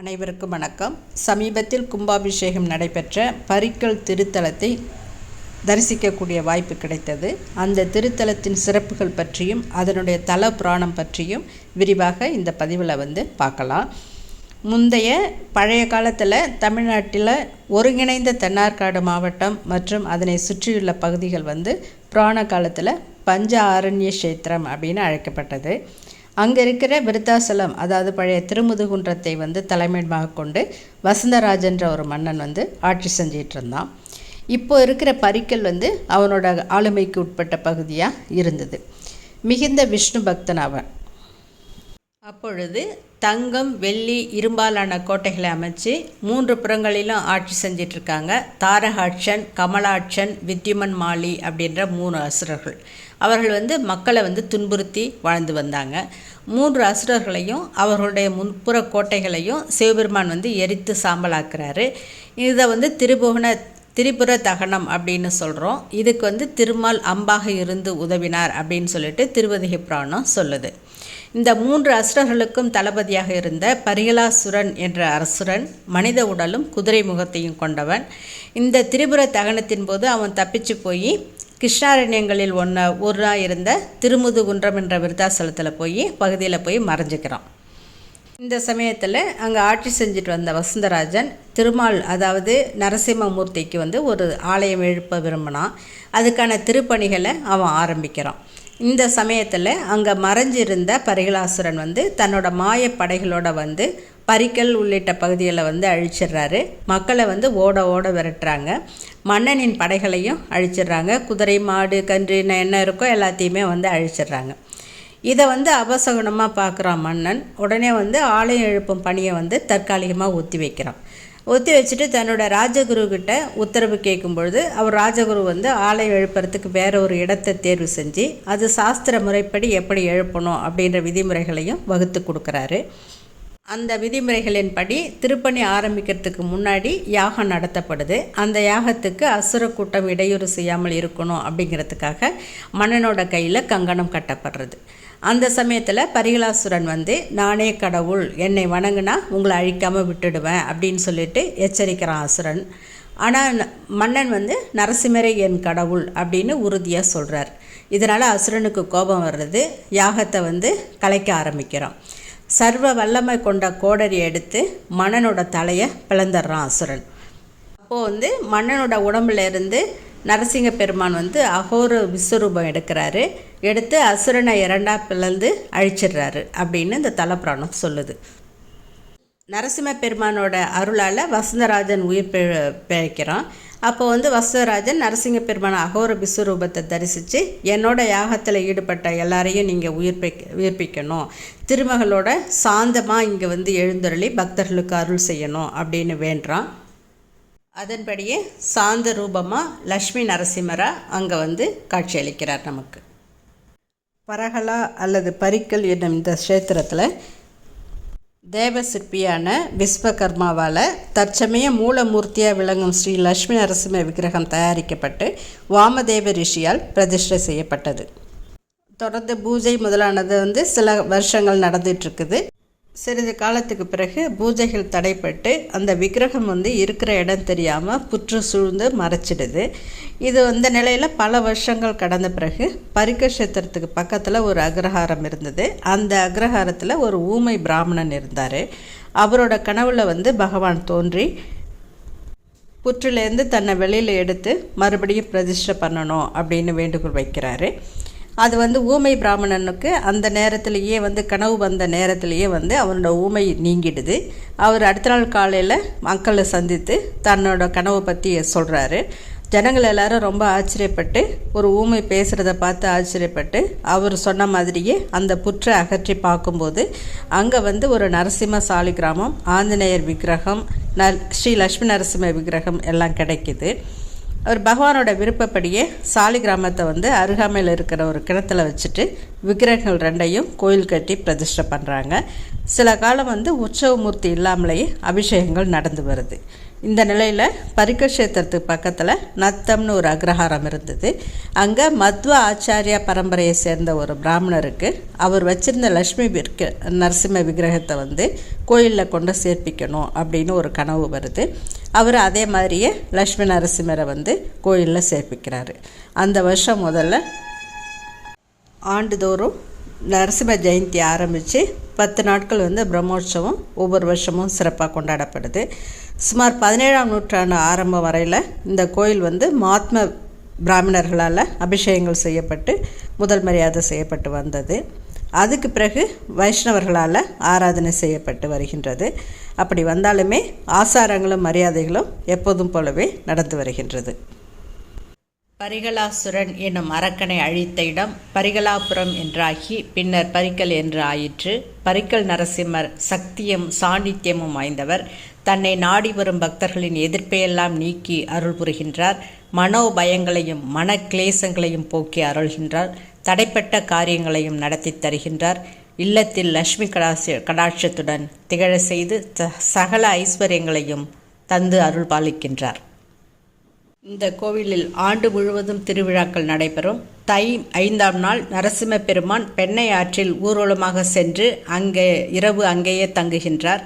அனைவருக்கும் வணக்கம். சமீபத்தில் கும்பாபிஷேகம் நடைபெற்ற பரிக்கல் திருத்தலத்தை தரிசிக்கக்கூடிய வாய்ப்பு கிடைத்தது. அந்த திருத்தலத்தின் சிறப்புகள் பற்றியும் அதனுடைய தல புராணம் பற்றியும் விரிவாக இந்த பதிவில் வந்து பார்க்கலாம். முந்தைய பழைய காலத்தில் தமிழ்நாட்டில் ஒருங்கிணைந்த தென்னார்காடு மாவட்டம் மற்றும் அதனை சுற்றியுள்ள பகுதிகள் வந்து புராண காலத்தில் பஞ்ச ஆரண்ய கஷேத்திரம் அப்படின்னு அழைக்கப்பட்டது. அங்கே இருக்கிற விருத்தாசலம் அதாவது பழைய திருமுதுகுன்றத்தை வந்து தலைமையிடமாக கொண்டு வசந்தராஜன்ற ஒரு மன்னன் வந்து ஆட்சி செஞ்சிகிட்டு இருந்தான் இப்போ இருக்கிற பரிக்கல் வந்து அவனோட ஆளுமைக்கு உட்பட்ட பகுதியாக இருந்தது. மிகுந்த விஷ்ணு பக்தன் அவன். அப்பொழுது தங்கம் வெள்ளி இரும்பாலான கோட்டைகளை அமைச்சு மூன்று புறங்களிலும் ஆட்சி செஞ்சிட்ருக்காங்க. தாரகாட்சன் கமலாட்சன் வித்யுமன் மாலி அப்படின்ற மூணு அசுரர்கள். அவர்கள் வந்து மக்களை வந்து துன்புறுத்தி வாழ்ந்து வந்தாங்க. மூன்று அசுரர்களையும் அவர்களுடைய முன்புற கோட்டைகளையும் சிவபெருமான் வந்து எரித்து சாம்பலாக்குறாரு. இதை வந்து திருபுவன திரிபுர தகனம் அப்படின்னு சொல்கிறோம் இதுக்கு வந்து திருமால் அம்பாக இருந்து உதவினார் அப்படின்னு சொல்லிட்டு திருவதிகை புராணம் சொல்லுது. இந்த மூன்று அசுரர்களுக்கும் தளபதியாக இருந்த பரிகலாசுரன் என்ற அரசுரன் மனித உடலும் குதிரை முகத்தையும் கொண்டவன். இந்த திரிபுர தகனத்தின் போது அவன் தப்பிச்சு போய் கிருஷ்ணாரண்யங்களில் ஒன்று ஒன்றாக இருந்த திருமுதுகுன்றம் என்ற விருத்தாசலத்தில் போய் பகுதியில் போய் மறைஞ்சிக்கிறான். இந்த சமயத்தில் அங்கே ஆட்சி செஞ்சுட்டு வந்த வசந்தராஜன் திருமால் அதாவது நரசிம்மமூர்த்திக்கு வந்து ஒரு ஆலயம் எழுப்ப விரும்பினான். அதுக்கான திருப்பணிகளை அவன் ஆரம்பிக்கிறான். இந்த சமயத்தில் அங்கே மறைஞ்சிருந்த பரிகலாசுரன் வந்து தன்னோட மாய படைகளோட வந்து பரிக்கல் உள்ளிட்ட பகுதிகளை வந்து அழிச்சிடுறாரு. மக்களை வந்து ஓட ஓட விரட்டுறாங்க. மன்னனின் படைகளையும் அழிச்சிடுறாங்க. குதிரை மாடு கன்று என்ன இருக்கோ எல்லாத்தையுமே வந்து அழிச்சிடுறாங்க. இதை வந்து அபசகுணமாக பார்க்குறான் மன்னன். உடனே வந்து ஆலயம் எழுப்பும் பணியை வந்து தற்காலிகமாக ஒத்தி வைக்கிறான். ஒத்தி வச்சுட்டு தன்னோட ராஜகுரு கிட்ட உத்தரவு கேட்கும் பொழுது அவர் ராஜகுரு வந்து ஆலயம் எழுப்புறதுக்கு வேற ஒரு இடத்தை தேர்வு செஞ்சு அது சாஸ்திர முறைப்படி எப்படி எழுப்பணும் அப்படின்ற விதிமுறைகளையும் வகுத்து கொடுக்குறாரு. அந்த விதிமுறைகளின்படி திருப்பணி ஆரம்பிக்கிறதுக்கு முன்னாடி யாகம் நடத்தப்படுது. அந்த யாகத்துக்கு அசுர கூட்டம் இடையூறு செய்யாமல் இருக்கணும் அப்படிங்கிறதுக்காக மன்னனோட கையில் கங்கணம் கட்டப்படுறது. அந்த சமயத்தில் பரிகலாசுரன் வந்து நானே கடவுள் என்னை வணங்குனா உங்களை அழிக்காமல் விட்டுடுவேன் அப்படின்னு சொல்லிட்டு எச்சரிக்கிறான் அசுரன். ஆனால் மன்னன் வந்து நரசிம்மரை என் கடவுள் அப்படின்னு உறுதியாக சொல்கிறார் இதனால் அசுரனுக்கு கோபம் வர்றது யாகத்தை வந்து கலைக்க ஆரம்பிக்கிறான். சர்வ வல்லமை கொண்ட கோடரி எடுத்து மன்னனோட தலையை பிளந்துடுறான் அசுரன். அப்போது வந்து மன்னனோட உடம்புல இருந்து நரசிங்க பெருமான் வந்து அகோர விஸ்வரூபம் எடுக்கிறாரு. எடுத்து அசுரனை இரண்டாக பிளந்து அழிச்சிடுறாரு அப்படின்னு இந்த தலப்புராணம் சொல்லுது. நரசிம்ம பெருமானோட அருளால் வசந்தராஜன் உயிர் பிழைக்கிறான். அப்போ வந்து வசந்தராஜன் நரசிங்க பெருமான் அகோர விஸ்வரூபத்தை தரிசித்து என்னோட யாகத்தில் ஈடுபட்ட எல்லாரையும் நீங்கள் உயிர்ப்பி உயிர்ப்பிக்கணும். திருமகளோட சாந்தமாக இங்கே வந்து எழுந்தருளி பக்தர்களுக்கு அருள் செய்யணும் அப்படின்னு வேண்டான் அதன்படியே சாந்த ரூபமாக லக்ஷ்மி நரசிம்மராக அங்கே வந்து காட்சியளிக்கிறார் நமக்கு. பரகலா அல்லது பரிக்கல் என்னும் இந்த க்ஷேத்திரத்தில் தேவ சிற்பியான விஸ்வகர்மாவால் தற்சமய மூலமூர்த்தியாக விளங்கும் ஸ்ரீ லக்ஷ்மி நரசிம்ம விக்கிரகம் தயாரிக்கப்பட்டு வாமதேவ ரிஷியால் பிரதிஷ்டை செய்யப்பட்டது. தொடர்ந்து பூஜை முதலானது வந்து சில வருஷங்கள் நடந்துகிட்ருக்குது சிறிது காலத்துக்கு பிறகு பூஜைகள் தடைப்பட்டு அந்த விக்கிரகம் வந்து இருக்கிற இடம் தெரியாமல் புற்று சூழ்ந்து மறைச்சிடுது. இது இந்த நிலையில் பல வருஷங்கள் கடந்த பிறகு பரிகஷேத்திரத்துக்கு பக்கத்தில் ஒரு அக்ரஹாரம் இருந்தது. அந்த அக்ரஹாரத்தில் ஒரு ஊமை பிராமணன் இருந்தார். அவரோட கனவுல வந்து பகவான் தோன்றி புற்றுலேருந்து தன்னை வெளியில் எடுத்து மறுபடியும் பிரதிஷ்டை பண்ணணும் அப்படின்னு வேண்டுகோள் வைக்கிறாரு. அது வந்து ஊமை பிராமணனுக்கு அந்த நேரத்திலேயே வந்து கனவு வந்த நேரத்திலேயே வந்து அவனோட ஊமை நீங்கிடுது. அவர் அடுத்த நாள் காலையில் மக்களை சந்தித்து தன்னோட கனவை பற்றி சொல்கிறாரு ஜனங்கள் எல்லாரும் ரொம்ப ஆச்சரியப்பட்டு ஒரு ஊமை பேசுகிறத பார்த்து ஆச்சரியப்பட்டு அவர் சொன்ன மாதிரியே அந்த புற்றை அகற்றி பார்க்கும்போது அங்கே வந்து ஒரு நரசிம்ம சாலி கிராமம் ஆஞ்சநேயர் விக்கிரகம் ந ஸ்ரீ லட்சுமி நரசிம்ம விக்கிரகம் எல்லாம் கிடைக்கிது. அவர் பகவானோட விருப்பப்படியே சாலி கிராமத்தை வந்து அருகாமையில் இருக்கிற ஒரு கிணத்துல வச்சுட்டு விக்கிரகங்கள் ரெண்டையும் கோயில் கட்டி பிரதிஷ்டை பண்ணுறாங்க சில காலம் வந்து உற்சவமூர்த்தி இல்லாமலேயே அபிஷேகங்கள் நடந்து வருது. இந்த நிலையில் பரிக்கஷேத்திரத்துக்கு பக்கத்தில் நத்தம்னு ஒரு அக்ரஹாரம் இருந்தது. அங்கே மத்வ ஆச்சாரியா பரம்பரையை சேர்ந்த ஒரு பிராமணருக்கு அவர் வச்சிருந்த லக்ஷ்மி விற்க நரசிம்ம விக்கிரகத்தை வந்து கோயிலில் கொண்டு சேர்ப்பிக்கணும் அப்படின்னு ஒரு கனவு வருது. அவர் அதே மாதிரியே லக்ஷ்மி நரசிம்மரை வந்து கோயிலில் சேர்ப்பிக்கிறாரு. அந்த வருஷம் முதல்ல ஆண்டுதோறும் நரசிம்ம ஜெயந்தி ஆரம்பித்து பத்து நாட்கள் வந்து பிரம்மோற்சவம் ஒவ்வொரு வருஷமும் சிறப்பாக கொண்டாடப்படுது. சுமார் பதினேழாம் நூற்றாண்டு ஆரம்பம் வரையில் இந்த கோயில் வந்து மாத்ம பிராமணர்களால் அபிஷேகங்கள் செய்யப்பட்டு முதல் மரியாதை செய்யப்பட்டு வந்தது. அதுக்கு பிறகு வைஷ்ணவர்களால் ஆராதனை செய்யப்பட்டு வருகின்றது. அப்படி வந்தாலுமே ஆசாரங்களும் மரியாதைகளும் எப்போதும் போலவே நடந்து வருகின்றது. பரிகலாசுரன் என்னும் அரக்கனை அழித்த இடம் பரிகலாபுரம் என்றாகி பின்னர் பரிக்கல் என்று ஆயிற்று. பரிக்கல் நரசிம்மர் சக்தியும் சாண்டித்யமும் வாய்ந்தவர். தன்னை நாடி வரும் பக்தர்களின் எதிர்ப்பையெல்லாம் நீக்கி அருள் புரிகின்றார். மனோபயங்களையும் மன கிளேசங்களையும் போக்கி அருள்கின்றார். தடைப்பட்ட காரியங்களையும் நடத்தி தருகின்றார். இல்லத்தில் லக்ஷ்மி கடாட்ச கடாட்சத்துடன் திகழ செய்து சகல ஐஸ்வர்யங்களையும் தந்து அருள் பாலிக்கின்றார். இந்த கோவிலில் ஆண்டு முழுவதும் திருவிழாக்கள் நடைபெறும். தை ஐந்தாம் நாள் நரசிம்ம பெருமான் பெண்ணை ஆற்றில் ஊர்வலமாக சென்று அங்கே இரவு அங்கேயே தங்குகின்றார்.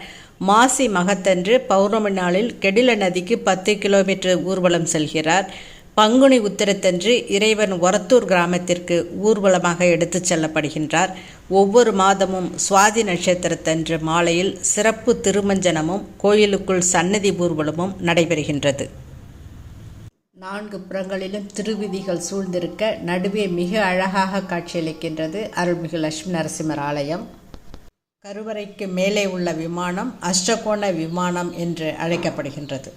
மாசி மகத்தன்று பௌர்ணமி நாளில் கெடில நதிக்கு பத்து கிலோமீட்டர் ஊர்வலம் செல்கிறார். பங்குனி உத்திரத்தன்று இறைவன் ஒரத்தூர் கிராமத்திற்கு ஊர்வலமாக எடுத்துச் செல்லப்படுகின்றார். ஒவ்வொரு மாதமும் சுவாதி நட்சத்திரத்தன்று மாலையில் சிறப்பு திருமஞ்சனமும் கோயிலுக்குள் சன்னதி ஊர்வலமும் நடைபெறுகின்றது. நான்கு புறங்களிலும் திருவிதிகள் சூழ்ந்திருக்க நடுவே மிக அழகாக காட்சியளிக்கின்றது அருள்மிகு லட்சுமி நரசிம்மர் ஆலயம். கருவறைக்கு மேலே உள்ள விமானம் அஷ்டகோண விமானம் என்று அழைக்கப்படுகின்றது.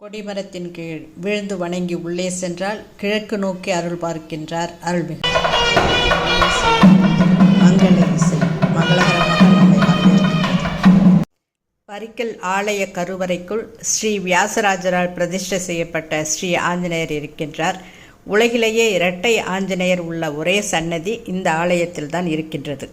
கொடிமரத்தின் கீழ் விழுந்து வணங்கி உள்ளே சென்றால் கிழக்கு நோக்கி அருள் பார்க்கின்றார் அருள்மிகு. மங்கள இசை மங்களகரமாக பரிக்கல் ஆலய கருவறைக்குள் ஸ்ரீ வியாசராஜரால் பிரதிஷ்டை செய்யப்பட்ட ஸ்ரீ ஆஞ்சநேயர் இருக்கின்றார். உலகிலேயே இரட்டை ஆஞ்சநேயர் உள்ள ஒரே சன்னதி இந்த ஆலயத்தில் தான் இருக்கின்றது.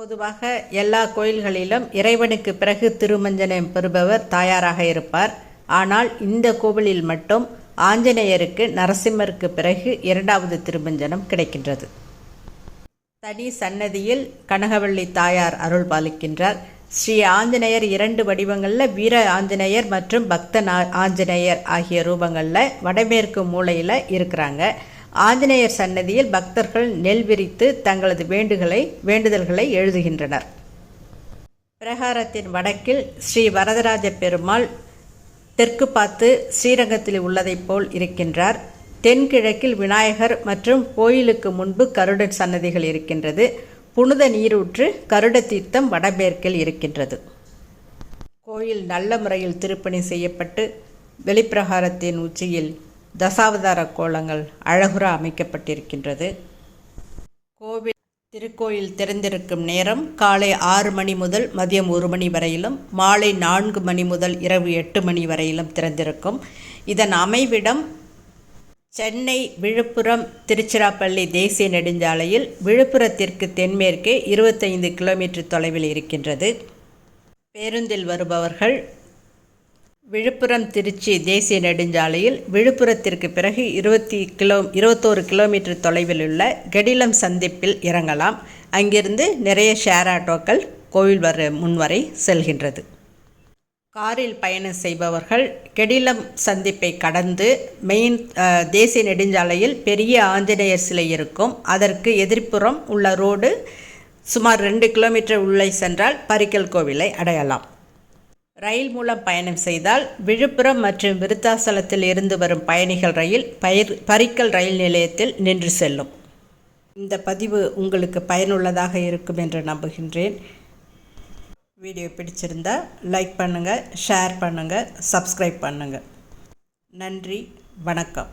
பொதுவாக எல்லா கோயில்களிலும் இறைவனுக்கு பிறகு திருமஞ்சனம் பெறுபவர் தாயாராக இருப்பார். ஆனால் இந்த கோவிலில் மட்டும் ஆஞ்சநேயருக்கு நரசிம்மருக்கு பிறகு இரண்டாவது திருமஞ்சனம் கிடைக்கின்றது. தனி சன்னதியில் கனகவள்ளி தாயார் அருள் பாலிக்கின்றார். ஸ்ரீ ஆஞ்சநேயர் இரண்டு வடிவங்களில் வீர ஆஞ்சநேயர் மற்றும் பக்த ஆஞ்சநேயர் ஆகிய ரூபங்களில் வடமேற்கு மூலையில் இருக்கிறாங்க. ஆஞ்சநேயர் சன்னதியில் பக்தர்கள் நெல் விரித்து தங்களது வேண்டுகளை வேண்டுதல்களை எழுதுகின்றனர். பிரகாரத்தின் வடக்கில் ஸ்ரீ வரதராஜ பெருமாள் தெற்கு பார்த்து ஸ்ரீரங்கத்தில் உள்ளதைப் போல் இருக்கின்றார். தென்கிழக்கில் விநாயகர் மற்றும் கோயிலுக்கு முன்பு கருடன் சன்னதிகள் இருக்கின்றது. புனித நீரூற்று கருட தீர்த்தம் வடமேற்கில் இருக்கின்றது. கோயில் நல்ல முறையில் திருப்பணி செய்யப்பட்டு வெளிப்பிரகாரத்தின் உச்சியில் தசாவதார கோலங்கள் அழகுற அமைக்கப்பட்டிருக்கின்றது. கோவில் திருக்கோயில் திறந்திருக்கும் நேரம் காலை ஆறு மணி முதல் மதியம் ஒரு மணி வரையிலும் மாலை நான்கு மணி முதல் இரவு எட்டு மணி வரையிலும் திறந்திருக்கும். இதன் அமைவிடம் சென்னை விழுப்புரம் திருச்சிராப்பள்ளி தேசிய நெடுஞ்சாலையில் விழுப்புரத்திற்கு தென்மேற்கே இருபத்தைந்து கிலோமீட்டர் தொலைவில் இருக்கின்றது. பேருந்தில் வருபவர்கள் விழுப்புரம் திருச்சி தேசிய நெடுஞ்சாலையில் விழுப்புரத்திற்கு பிறகு இருபத்தி கிலோ இருபத்தோரு கிலோமீட்டர் தொலைவில் உள்ள கெடிலம் சந்திப்பில் இறங்கலாம். அங்கிருந்து நிறைய ஷேர் ஆட்டோக்கள் கோவில் வர முன்வரை செல்கின்றது. காரில் பயணம் செய்பவர்கள் கெடிலம் சந்திப்பை கடந்து மெயின் தேசிய நெடுஞ்சாலையில் பெரிய ஆஞ்சநேயர் சிலை இருக்கும். அதற்கு எதிர்ப்புறம் உள்ள ரோடு சுமார் ரெண்டு கிலோமீட்டர் உள்ளே சென்றால் பரிக்கல் கோவிலை அடையலாம். ரயில் மூலம் பயணம் செய்தால் விழுப்புரம் மற்றும் விருத்தாசலத்தில் இருந்து வரும் பயணிகள் ரயில் பயிர் பரிக்கல் ரயில் நிலையத்தில் நின்று செல்லும். இந்த பதிவு உங்களுக்கு பயனுள்ளதாக இருக்கும் என்று நம்புகின்றேன். வீடியோ பிடிச்சிருந்தா லைக் பண்ணுங்கள் ஷேர் பண்ணுங்கள் சப்ஸ்கிரைப் பண்ணுங்கள் நன்றி வணக்கம்.